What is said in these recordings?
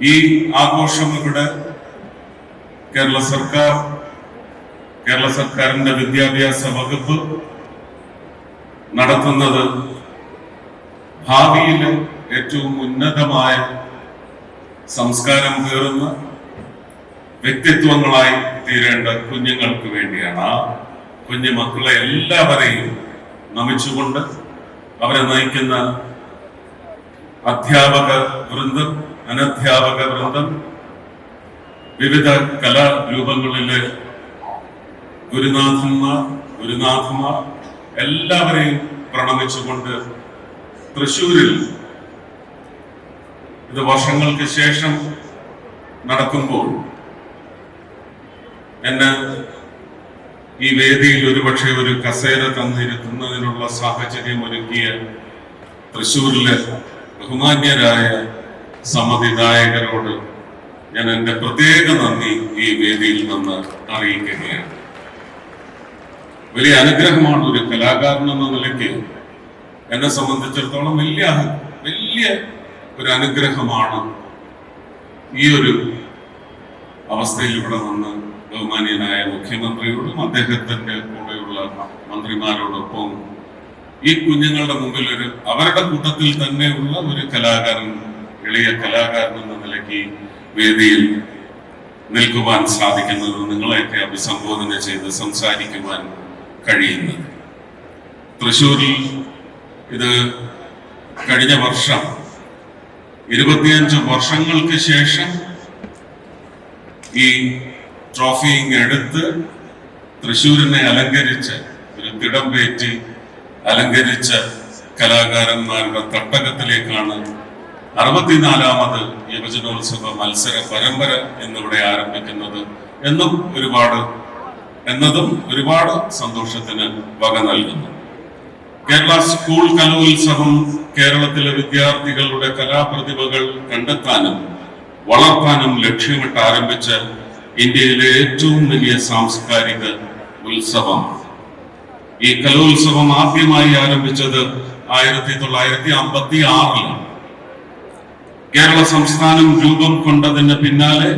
ഈ ആഘോഷം ഇവിടെ കേരള സർക്കാർ കേരള സർക്കാരിന്റെ വിദ്യാഭ്യാസ വകുപ്പ് നടത്തുന്നത് ഭാവിയിലെ ഏറ്റവും ഉന്നതമായ സംസ്കാരം കയറുന്ന വ്യക്തിത്വങ്ങളായി തീരേണ്ട കുഞ്ഞുങ്ങൾക്ക് വേണ്ടിയാണ്. ആ കുഞ്ഞു മക്കളെ എല്ലാവരെയും നമിച്ചുകൊണ്ട് അവരെ നയിക്കുന്ന അധ്യാപക വൃന്ദം അനധ്യാപക വൃന്ദം വിവിധ കലാരൂപങ്ങളിലെ ഗുരുനാഥന്മാർ ഗുരുനാഥന്മാർ എല്ലാവരെയും പ്രണമിച്ചുകൊണ്ട് തൃശൂരിൽ ഇത് വർഷങ്ങൾക്ക് ശേഷം നടക്കുമ്പോൾ എന്നെ ഈ വേദിയിൽ ഒരുപക്ഷെ ഒരു കസേര തന്നിരുത്തുന്നതിനുള്ള സാഹചര്യം ഒരുക്കിയ തൃശൂരിലെ ബഹുമാന്യരായ സമ്മതിദായകരോട് ഞാൻ എന്റെ പ്രത്യേക നന്ദി ഈ വേദിയിൽ നിന്ന് അറിയിക്കുകയാണ്. വലിയ അനുഗ്രഹമാണ് ഒരു കലാകാരൻ എന്ന നിലയ്ക്ക് എന്നെ സംബന്ധിച്ചിടത്തോളം വലിയ വലിയ ഒരു അനുഗ്രഹമാണ് ഈ ഒരു അവസ്ഥയിൽ ഇവിടെ നിന്ന് ബഹുമാനീയനായ മുഖ്യമന്ത്രിയോടും അദ്ദേഹത്തിന്റെ കൂടെയുള്ള മന്ത്രിമാരോടൊപ്പം ഈ കുഞ്ഞുങ്ങളുടെ മുമ്പിൽ ഒരു അവരുടെ കൂട്ടത്തിൽ തന്നെയുള്ള ഒരു കലാകാരൻ എളിയ കലാകാരൻ എന്ന നിലയ്ക്ക് വേദിയിൽ നിൽക്കുവാൻ സാധിക്കുന്നത് നിങ്ങളെയൊക്കെ അഭിസംബോധന ചെയ്ത് സംസാരിക്കുവാൻ കഴിയുന്നത്. തൃശ്ശൂരിൽ ഇത് കഴിഞ്ഞ വർഷം ഇരുപത്തിയഞ്ച് വർഷങ്ങൾക്ക് ശേഷം ഈ ട്രോഫി എടുത്ത് തൃശ്ശൂരിനെ അലങ്കരിച്ച് ഒരു തിടം പേറ്റി അലങ്കരിച്ച കലാകാരന്മാരുടെ തട്ടകത്തിലേക്കാണ് അറുപത്തിനാലാമത് യുവജനോത്സവ മത്സര പരമ്പര എന്നിവിടെ ആരംഭിക്കുന്നത് എന്നും ഒരുപാട് എന്നതും ഒരുപാട് സന്തോഷത്തിന് വക നൽകുന്നു. കേരള സ്കൂൾ കലോത്സവം കേരളത്തിലെ വിദ്യാർത്ഥികളുടെ കലാപ്രതിഭകൾ കണ്ടെത്താനും വളർത്താനും ലക്ഷ്യമിട്ട് ആരംഭിച്ച ഇന്ത്യയിലെ ഏറ്റവും വലിയ സാംസ്കാരിക ഉത്സവം. ഈ കലോത്സവം ആദ്യമായി ആരംഭിച്ചത് ആയിരത്തി തൊള്ളായിരത്തി അമ്പത്തി ആറിലാണ് കേരള സംസ്ഥാനം രൂപം കൊണ്ടതിന് പിന്നാലെ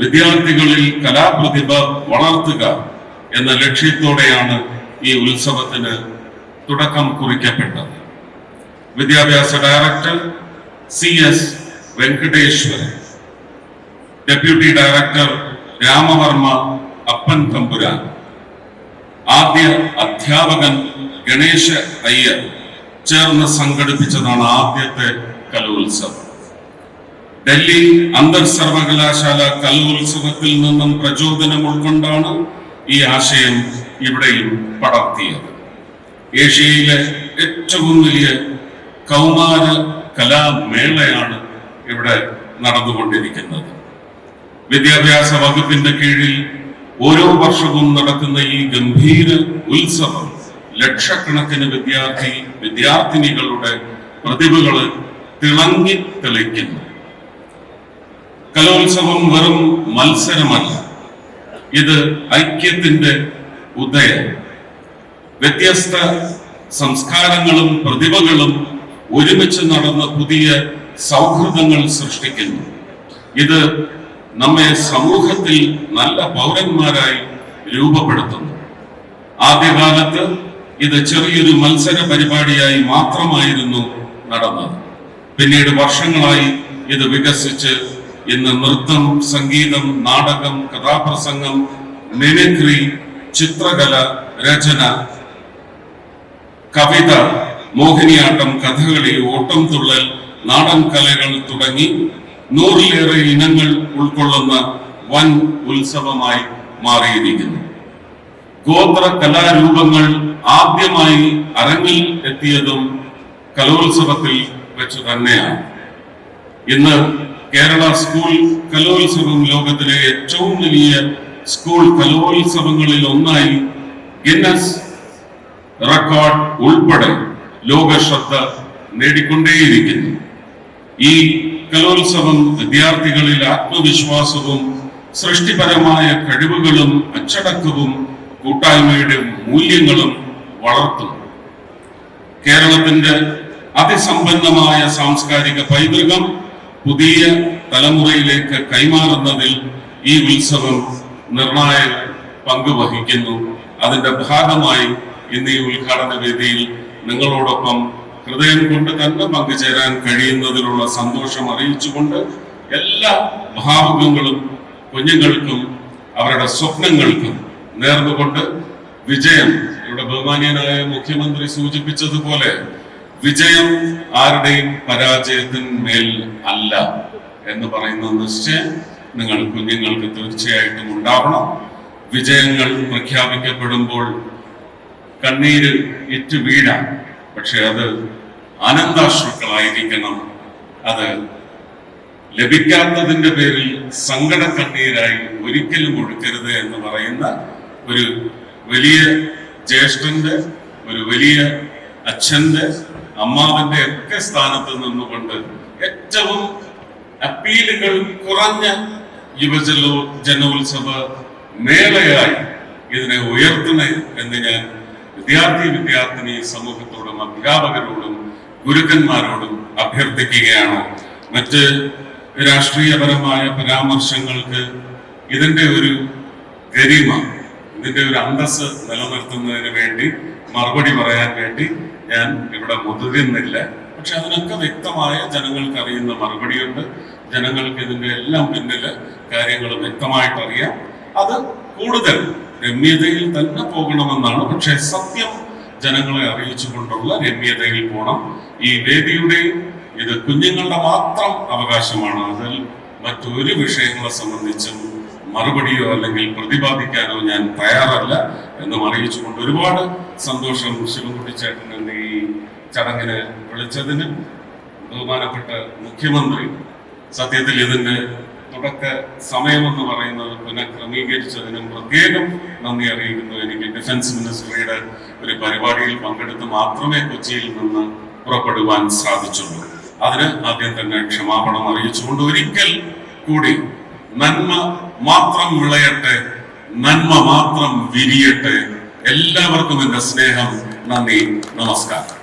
വിദ്യാർത്ഥികളിൽ കലാപ്രതിഭ വളർത്തുക എന്ന ലക്ഷ്യത്തോടെയാണ് ഈ ഉത്സവത്തിന് തുടക്കം കുറിക്കപ്പെട്ടത്. വിദ്യാഭ്യാസ director C S Venkateswaran deputy director Ramavarma Appan Thampuran ആദ്യ അധ്യാപകൻ ഗണേശ അയ്യർ ചേർന്ന് സംഘടിപ്പിച്ചതാണ് ആദ്യത്തെ കലോത്സവം. ഡൽഹി അന്തർ സർവകലാശാല കലോത്സവത്തിൽ നിന്നും പ്രചോദനം ഉൾക്കൊണ്ടാണ് ഈ ആശയം ഇവിടെയും പടർത്തിയത്. ഏഷ്യയിലെ ഏറ്റവും വലിയ കൗമാര കലാമേളയാണ് ഇവിടെ നടന്നുകൊണ്ടിരിക്കുന്നത്. വിദ്യാഭ്യാസ വകുപ്പിന്റെ കീഴിൽ ഓരോ വർഷവും നടക്കുന്ന ഈ ഗംഭീര ഉത്സവം ലക്ഷക്കണക്കിന് വിദ്യാർത്ഥി വിദ്യാർത്ഥിനികളുടെ പ്രതിഭകൾ തിളങ്ങി തെളിക്കുന്നു. കലോത്സവം വെറും മത്സരമല്ല. ഇത് ഐക്യത്തിന്റെ ഉദയം. വ്യത്യസ്ത സംസ്കാരങ്ങളും പ്രതിഭകളും ഒരുമിച്ച് നടന്ന പുതിയ സൗഹൃദങ്ങൾ സൃഷ്ടിക്കുന്നു. ഇത് നമ്മെ സമൂഹത്തിൽ നല്ല പൗരന്മാരായി രൂപപ്പെടുത്തുന്നു. ആദ്യകാലത്ത് ഇത് ചെറിയൊരു മത്സര പരിപാടിയായി മാത്രമായിരുന്നു നടന്നത്. പിന്നീട് വർഷങ്ങളായി ഇത് വികസിച്ച് ഇന്ന് നൃത്തം സംഗീതം നാടകം കഥാപ്രസംഗം മിമിക്രി ചിത്രകല രചന കവിത മോഹിനിയാട്ടം കഥകളി ഓട്ടം തുള്ളൽ നാടൻ കലകൾ തുടങ്ങി നൂറിലേറെ ഇനങ്ങൾ ഉൾക്കൊള്ളുന്ന വൻ ഉത്സവമായി മാറിയിരിക്കുന്നു. ഗോത്ര കലാരൂപങ്ങൾ ആദ്യമായി അരങ്ങിൽ എത്തിയതും കലോത്സവത്തിൽ വെച്ച് തന്നെയാണ്. ഇന്ന് കേരള സ്കൂൾ കലോത്സവം ലോകത്തിലെ ഏറ്റവും വലിയ സ്കൂൾ കലോത്സവങ്ങളിൽ ഒന്നായി ഗിന്നസ് റെക്കോർഡ് ഉൾപ്പെടെ ലോക ശ്രദ്ധ നേടിക്കൊണ്ടേയിരിക്കുന്നു. ഈ കലോത്സവം വിദ്യാർത്ഥികളിൽ ആത്മവിശ്വാസവും സൃഷ്ടിപരമായ കഴിവുകളും അച്ചടക്കവും കൂട്ടായ്മയുടെ മൂല്യങ്ങളും വളർത്തും കേരളത്തിന്റെ അതിസമ്പന്നമായ സാംസ്കാരിക പൈതൃകം പുതിയ തലമുറയിലേക്ക് കൈമാറുന്നതിൽ ഈ ഉത്സവം നിർണായക പങ്ക് വഹിക്കുന്നു. അതിന്റെ ഭാഗമായി ഇന്ന് ഈ ഉദ്ഘാടന വേദിയിൽ നിങ്ങളോടൊപ്പം ഹൃദയം കൊണ്ട് തന്നെ പങ്കുചേരാൻ കഴിയുന്നതിലുള്ള സന്തോഷം അറിയിച്ചുകൊണ്ട് എല്ലാ ഭാവുകങ്ങളും കുഞ്ഞുങ്ങൾക്കും അവരുടെ സ്വപ്നങ്ങൾക്കും നേർന്നുകൊണ്ട് വിജയം ഇവിടെ ബഹുമാനീയനായ മുഖ്യമന്ത്രി സൂചിപ്പിച്ചതുപോലെ വിജയം ആരുടെയും പരാജയത്തിന്മേൽ അല്ല എന്ന് പറയുന്ന നിശ്ചയം നിങ്ങൾ കുഞ്ഞുങ്ങൾക്ക് തീർച്ചയായിട്ടും ഉണ്ടാവണം. വിജയങ്ങൾ പ്രഖ്യാപിക്കപ്പെടുമ്പോൾ കണ്ണീര് ഇറ്റ് വീഴാം. പക്ഷെ അത് ആനന്ദാശ്രുക്കളായിരിക്കണം. അത് ലഭിക്കാത്തതിന്റെ പേരിൽ സങ്കട കണ്ണീരായി ഒരിക്കലും ഒഴുക്കരുത് എന്ന് പറയുന്ന ഒരു വലിയ ജ്യേഷ്ഠന്റെ ഒരു വലിയ അച്ഛന്റെ അമ്മാവന്റെ ഒക്കെ സ്ഥാനത്ത് നിന്നുകൊണ്ട് ഏറ്റവും അപ്പീലുകൾ കുറഞ്ഞ യുവജലോ ജനോത്സവ മേളയായി ഇതിനെ ഉയർത്തണേ എന്ന് ഞാൻ വിദ്യാർത്ഥി വിദ്യാർത്ഥിനി സമൂഹത്തോടും അധ്യാപകരോടും ഗുരുക്കന്മാരോടും അഭ്യർത്ഥിക്കുകയാണ്. മറ്റ് രാഷ്ട്രീയപരമായ പരാമർശങ്ങൾക്ക് ഇതിന്റെ ഒരു ഗരിമ ഇതിന്റെ ഒരു അന്തസ് നിലനിർത്തുന്നതിന് വേണ്ടി മറുപടി പറയാൻ വേണ്ടി ഞാൻ ഇവിടെ മുതിരുന്നില്ല. പക്ഷെ അതിനൊക്കെ വ്യക്തമായ ജനങ്ങൾക്ക് അറിയുന്ന മറുപടിയുണ്ട്. ജനങ്ങൾക്ക് ഇതിന്റെ എല്ലാം പിന്നിൽ കാര്യങ്ങൾ വ്യക്തമായിട്ട് അറിയാം അത് കൂടുതൽ രമ്യതയിൽ തന്നെ പോകണമെന്നാണ്. പക്ഷെ സത്യം ജനങ്ങളെ അറിയിച്ചുകൊണ്ടുള്ള രമ്യതയിൽ പോണം. ഈ വേദിയുടെയും ഇത് കുഞ്ഞുങ്ങളുടെ മാത്രം അവകാശമാണ്. അതിൽ മറ്റൊരു വിഷയങ്ങളെ സംബന്ധിച്ചും മറുപടിയോ അല്ലെങ്കിൽ പ്രതിപാദിക്കാനോ ഞാൻ തയ്യാറല്ല എന്നും അറിയിച്ചുകൊണ്ട് ഒരുപാട് സന്തോഷം ശിവൻകുട്ടി ഈ ചടങ്ങിന് വിളിച്ചതിന് ബഹുമാനപ്പെട്ട മുഖ്യമന്ത്രി സത്യത്തിൽ ഇതിന്റെ തുടക്ക സമയമെന്ന് പറയുന്നത് പുനഃക്രമീകരിച്ചതിനും പ്രത്യേകം നന്ദി അറിയിക്കുന്നു. എനിക്ക് ഡിഫൻസ് മിനിസ്ട്രിയുടെ ഒരു പരിപാടിയിൽ പങ്കെടുത്ത് മാത്രമേ കൊച്ചിയിൽ നിന്ന് പുറപ്പെടുവാൻ സാധിച്ചുള്ളൂ. അതിന് ആദ്യം തന്നെ ക്ഷമാപണം അറിയിച്ചുകൊണ്ട് ഒരിക്കൽ കൂടി നന്മ മാത്രം വിളയട്ടെ നന്മ മാത്രം വിരിയട്ടെ. എല്ലാവർക്കും എന്റെ സ്നേഹം നന്ദി നമസ്കാരം.